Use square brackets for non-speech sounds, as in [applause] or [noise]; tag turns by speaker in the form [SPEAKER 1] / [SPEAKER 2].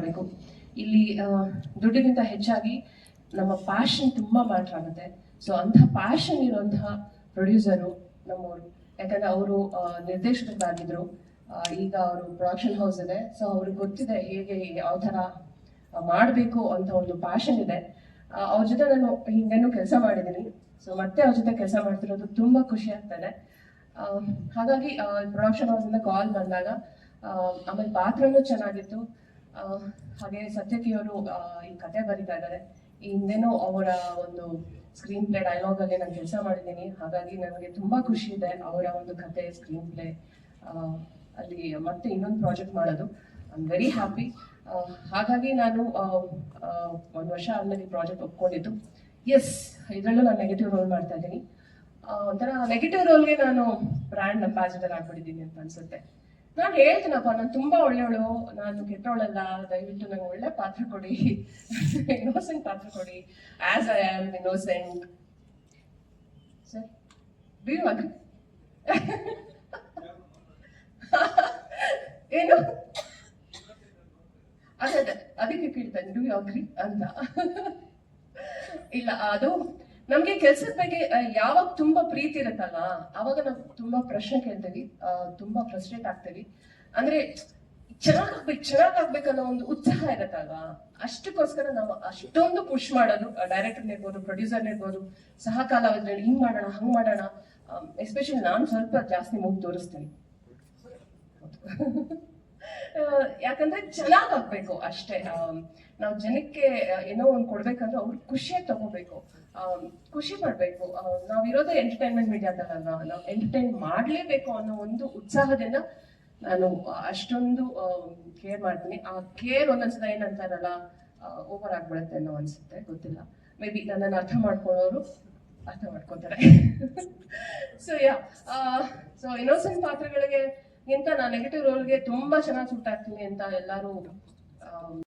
[SPEAKER 1] ಮಾಡಬೇಕು ಇಲ್ಲಿ ದುಡ್ಡಿಗಿಂತ ಹೆಚ್ಚಾಗಿ ನಮ್ಮ ಪ್ಯಾಷನ್ ತುಂಬಾ ಮ್ಯಾಟ್ರ್ ಆಗುತ್ತೆ. ಸೊ ಅಂಥ ಪ್ಯಾಷನ್ ಇರುವಂತಹ ಪ್ರೊಡ್ಯೂಸರು ನಮ್ಮವರು. ಯಾಕಂದ್ರೆ ಅವರು ನಿರ್ದೇಶಕರಾಗಿದ್ರು. ಈಗ ಅವರು ಪ್ರೊಡಕ್ಷನ್ ಹೌಸ್ ಇದೆ. ಸೊ ಅವ್ರಿಗೆ ಗೊತ್ತಿದೆ ಹೇಗೆ ಯಾವ ಥರ ಮಾಡಬೇಕು ಅಂತ ಒಂದು ಪ್ಯಾಷನ್ ಇದೆ. ಅವ್ರ ಜೊತೆ ನಾನು ಹಿಂದೆನೂ ಕೆಲಸ ಮಾಡಿದ್ದೀನಿ. ಸೊ ಮತ್ತೆ ಅವ್ರ ಜೊತೆ ಕೆಲಸ ಮಾಡ್ತಿರೋದು ತುಂಬಾ ಖುಷಿ ಆಗ್ತದೆ. ಹಾಗಾಗಿ ಪ್ರೊಡಕ್ಷನ್ ಹೌಸ್ ಇಂದ ಕಾಲ್ ಬಂದಾಗ ಆಮೇಲೆ ಪಾತ್ರನೂ ಚೆನ್ನಾಗಿತ್ತು. ಹಾಗೆ ಸತ್ಯಕಿ ಅವರು ಈ ಕತೆ ಬರಿತಾ ಇದ್ದಾರೆ. ಹಿಂದೆನೂ ಅವರ ಒಂದು ಸ್ಕ್ರೀನ್ ಪ್ಲೇ ಡೈಲಾಗ್ ಅಲ್ಲಿ ನಾನು ಕೆಲಸ ಮಾಡಿದ್ದೀನಿ. ಹಾಗಾಗಿ ನನಗೆ ತುಂಬಾ ಖುಷಿ ಇದೆ ಅವರ ಒಂದು ಕತೆ ಸ್ಕ್ರೀನ್ ಪ್ಲೇ ಅಲ್ಲಿ ಮತ್ತೆ ಇನ್ನೊಂದು ಪ್ರಾಜೆಕ್ಟ್ ಮಾಡೋದು. ಐ ಆಮ್ ವೆರಿ ಹ್ಯಾಪಿ ಹಾಗಾಗಿ ನಾನು ಒಂದು ವರ್ಷ ಆದ್ಮೇಲೆ ಈ ಪ್ರಾಜೆಕ್ಟ್ ಒಪ್ಕೊಂಡಿದ್ದು. ಎಸ್ ಇದರಲ್ಲೂ ನಾನು ನೆಗೆಟಿವ್ ರೋಲ್ ಮಾಡ್ತಾ ಇದ್ದೀನಿ. ಒಂಥರ ನೆಗೆಟಿವ್ ರೋಲ್ಗೆ ನಾನು ಬ್ರ್ಯಾಂಡ್ ಅಂಬಾಸಿಡರ್ ಆಗ್ಬಿಟ್ಟಿದ್ದೀನಿ ಅಂತ ಅನ್ಸುತ್ತೆ. ನಾನು ಹೇಳ್ತೀನಪ್ಪ, ನಾನು ತುಂಬಾ ಒಳ್ಳೆಯವಳು. ನಾನು ಕೆಟ್ಟವಳಲ್ಲ, ದಯವಿಟ್ಟು ನಂಗೆ ಒಳ್ಳೆ ಪಾತ್ರ ಕೊಡಿ. [laughs] ಇನ್ನೋಸೆಂಟ್ ಪಾತ್ರ ಕೊಡಿ. As I am innocent sir. ಬೀಳುವಾಗ? [laughs] ಏನು? ಅದೇ ಅದೇ. ಅದಕ್ಕೆ ಕೇಳ್ತೇನೆ ಡು ಯು ಅಗ್ರಿ ಅಂತ. [laughs] ಇಲ್ಲ, ಅದು ನಮ್ಗೆ ಕೆಲ್ಸದ ಬಗ್ಗೆ ಯಾವಾಗ ತುಂಬಾ ಪ್ರೀತಿ ಇರುತ್ತಲ್ಲ, ಅವಾಗ ನಾವು ತುಂಬಾ ಪ್ರಶ್ನೆ ಕೇಳ್ತೀವಿ ತುಂಬಾ ಫ್ರಸ್ಟ್ರೇಟ್ ಆಗ್ತೀವಿ. ಅಂದ್ರೆ, ಚೆನ್ನಾಗ್ ಆಗ್ಬೇಕು, ಚೆನ್ನಾಗ್ ಆಗ್ಬೇಕನ್ನೋ ಒಂದು ಉತ್ಸಾಹ ಇರತ್ತಲ್ವಾ? ಅಷ್ಟಕ್ಕೋಸ್ಕರ ನಾವು ಅಷ್ಟೊಂದು ಪುಷ್ ಮಾಡೋದು ಡೈರೆಕ್ಟರ್ ಇರ್ಬೋದು ಪ್ರೊಡ್ಯೂಸರ್ ಇರ್ಬೋದು ಸಹ ಕಾಲಾವಧಿಯಲ್ಲಿ ಹಿಂಗ್ ಮಾಡೋಣ, ಹಂಗ್ ಮಾಡೋಣ ಎಸ್ಪೆಷಲಿ ನಾನು ಸ್ವಲ್ಪ ಜಾಸ್ತಿ ಮೂಗ್ ತೋರಿಸ್ತೀನಿ. ಯಾಕಂದ್ರೆ ಚೆನ್ನಾಗ್ ಆಗ್ಬೇಕು ಅಷ್ಟೇ. ನಾವು ಜನಕ್ಕೆ ಏನೋ ಒಂದು ಕೊಡ್ಬೇಕಂದ್ರೆ ಅವ್ರು ಖುಷಿಯಾಗಿ ತಗೋಬೇಕು. ಖುಷಿ ಮಾಡ್ಬೇಕು ನಾವಿರೋದೇ ಎಂಟರ್ಟೈನ್ಮೆಂಟ್ ಮೀಡಿಯಾದಲ್ಲ ನಾವು ಎಂಟರ್ಟೈನ್ ಮಾಡ್ಲೇಬೇಕು ಅನ್ನೋ ಒಂದು ಉತ್ಸಾಹದಿಂದ ನಾನು ಅಷ್ಟೊಂದು ಕೇರ್ ಮಾಡ್ತೀನಿ. ಆ ಕೇರ್ ಒಂದೊಂದ್ಸಲ ಏನಂತಾರಲ್ಲ ಓವರ್ ಆಗ್ಬಿಡುತ್ತೆ ಅನ್ನೋ ಅನ್ಸುತ್ತೆ. ಗೊತ್ತಿಲ್ಲ. ಮೇ ಬಿ ನನ್ನನ್ನು ಅರ್ಥ ಮಾಡ್ಕೊಳ್ಳೋರು ಅರ್ಥ ಮಾಡ್ಕೊತಾರೆ. ಸೊ ಯಾ ಸೊ ಇನ್ನೋಸೆಂಟ್ ಪಾತ್ರಗಳಿಗೆ ಗಿಂತ ನಾನು ನೆಗೆಟಿವ್ ರೋಲ್ಗೆ ತುಂಬಾ ಚೆನ್ನಾಗಿ ಸೂಟ್ ಆಗ್ತೀನಿ ಅಂತ ಎಲ್ಲರೂ